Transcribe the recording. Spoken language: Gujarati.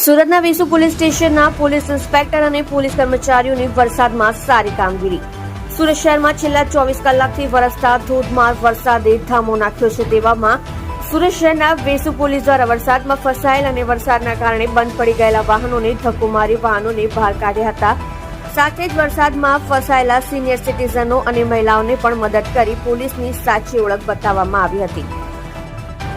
સુરતના વેસુ પોલીસ સ્ટેશનના પોલીસ ઇન્સ્પેક્ટર અને પોલીસ કર્મચારીઓની વરસાદમાં સારી કામગીરી. સુરત શહેરમાં છેલ્લા ચોવીસ કલાકથી વરસતા ધોધમાર વરસાદે ધામો નાખ્યો છે તેવામાં સુરત શહેરના વેસુ પોલીસ દ્વારા વરસાદમાં ફસાયેલ અને વરસાદના કારણે બંધ પડી ગયેલા વાહનોને ધક્કો મારી વાહનોને બહાર કાઢ્યા હતા. સાથે જ વરસાદમાં ફસાયેલા સિનિયર સિટીઝનો અને મહિલાઓને પણ મદદ કરી પોલીસની સાચી ઓળખ બતાવવામાં આવી હતી.